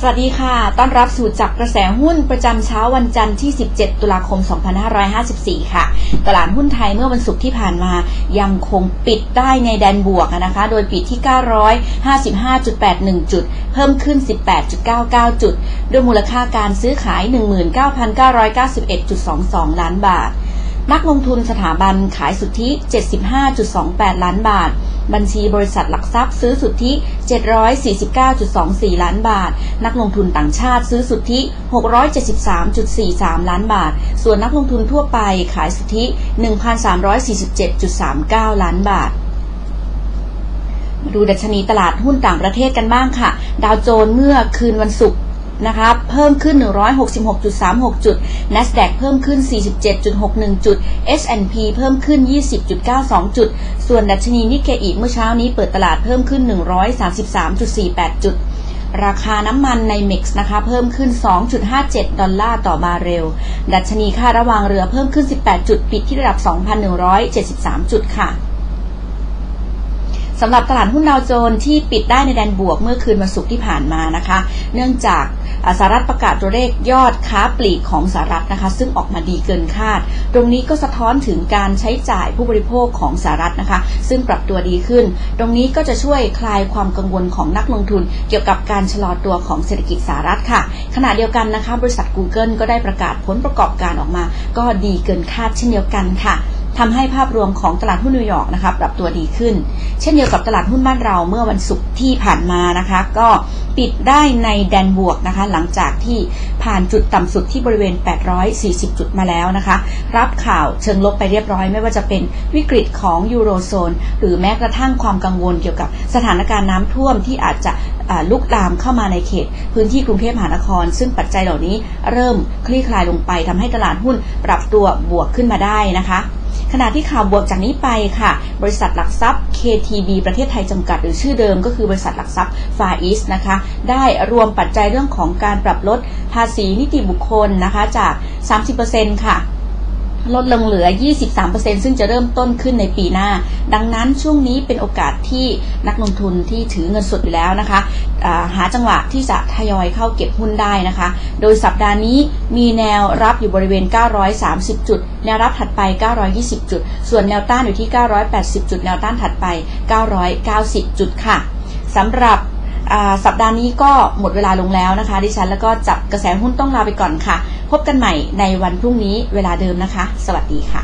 สวัสดีค่ะ ต้อนรับสู่จับกระแสหุ้นประจำเช้าวันจันทร์ที่ 17 ตุลาคม 2554 ค่ะ ตลาดหุ้นไทยเมื่อวันศุกร์ที่ผ่านมายังคงปิดได้ในแดนบวกนะคะ โดยปิดที่ 955.81 จุด เพิ่มขึ้น 18.99 จุด ด้วยมูลค่าการซื้อขาย 19,991.22 ล้านบาท นักลงทุนสถาบันขายสุทธิ 75.28 ล้านบาท บัญชีบริษัทหลักทรัพย์ซื้อสุทธิ 749.24 ล้านบาท นักลงทุนต่างชาติซื้อสุทธิ 673.43 ล้านบาท ส่วนนักลงทุนทั่วไปขายสุทธิ 1,347.39 ล้านบาทดูดัชนีตลาดหุ้นต่างประเทศกันบ้างค่ะ ดาวโจนส์เมื่อคืนวันศุกร์ นะคะเพิ่มขึ้น 166.36 จุด NASDAQ เพิ่มขึ้น 47.61 จุด S&P เพิ่มขึ้น 20.92 จุด ส่วนดัชนีนิเกอีเมื่อเช้านี้เปิดตลาดเพิ่มขึ้น 133.48 จุดราคาน้ำมันในเม็กซ์นะคะ เพิ่มขึ้น 2.57 ดอลลาร์ต่อบาร์เรล ดัชนีค่าระวางเรือเพิ่มขึ้น 18 จุด ปิดที่ระดับ 2,173 จุดค่ะสำหรับตลาดหุ้นดาวโจนส์ที่ปิดได้ในแดนบวกเมื่อคืนวันศุกร์ที่ผ่านมานะคะ เนื่องจาก สหรัฐประกาศตัวเลขยอดค้าปลีกของสหรัฐนะคะ ซึ่งออกมาดีเกินคาด ตรงนี้ก็สะท้อนถึงการใช้จ่ายผู้บริโภคของสหรัฐนะคะ ซึ่งปรับตัวดีขึ้น ตรงนี้ก็จะช่วยคลายความกังวลของนักลงทุน เกี่ยวกับการชะลอตัวของเศรษฐกิจสหรัฐค่ะ ขณะเดียวกันนะคะ บริษัท Google ก็ได้ประกาศผลประกอบการออกมา ก็ดีเกินคาดเช่นเดียวกันค่ะ ทำให้ภาพรวมของตลาดหุ้นนิวยอร์กนะคะปรับตัวดีขึ้น เช่นเดียวกับตลาดหุ้นบ้านเราเมื่อวันศุกร์ที่ผ่านมานะคะ ก็ปิดได้ในแดนบวกนะคะ หลังจากที่ผ่านจุดต่ำสุดที่บริเวณ 840 จุดมาแล้วนะคะ รับข่าวเชิงลบไปเรียบร้อย ไม่ว่าจะเป็นวิกฤตของยูโรโซน หรือแม้กระทั่งความกังวลเกี่ยวกับสถานการณ์น้ำท่วมที่อาจจะลุกลามเข้ามาในเขต พื้นที่กรุงเทพมหานคร ซึ่งปัจจัยเหล่านี้เริ่มคลี่คลายลงไปทำให้ตลาดหุ้นปรับตัวบวกขึ้นมาได้นะคะ ขณะที่ข่าวบวกจากนี้ไปค่ะ บริษัทหลักทรัพย์ KTB ประเทศไทยจำกัดหรือชื่อเดิมก็คือบริษัทหลักทรัพย์ฟาอิสนะคะ ได้รวมปัจจัยเรื่องของการปรับลดภาษีนิติบุคคลนะคะจาก 30%ค่ะ ลดลงเหลือ 23%ซึ่งจะเริ่มต้นขึ้นในปีหน้า ดังนั้นช่วงนี้เป็นโอกาสที่นักลงทุนที่ถือเงินสดอยู่แล้วนะคะหาจังหวะที่จะทยอยเข้าเก็บหุ้นได้นะคะ โดยสัปดาห์นี้มีแนวรับอยู่บริเวณ 930 จุด แนวรับถัดไป 920 จุด ส่วนแนวต้านอยู่ที่ 980 จุด แนวต้านถัดไป 990 จุดค่ะสำหรับ สัปดาห์นี้ก็หมดเวลาลงแล้วนะคะ ดิฉันแล้วก็จับกระแสหุ้นต้องลาไปก่อนค่ะ พบกันใหม่ในวันพรุ่งนี้เวลาเดิมนะคะ สวัสดีค่ะ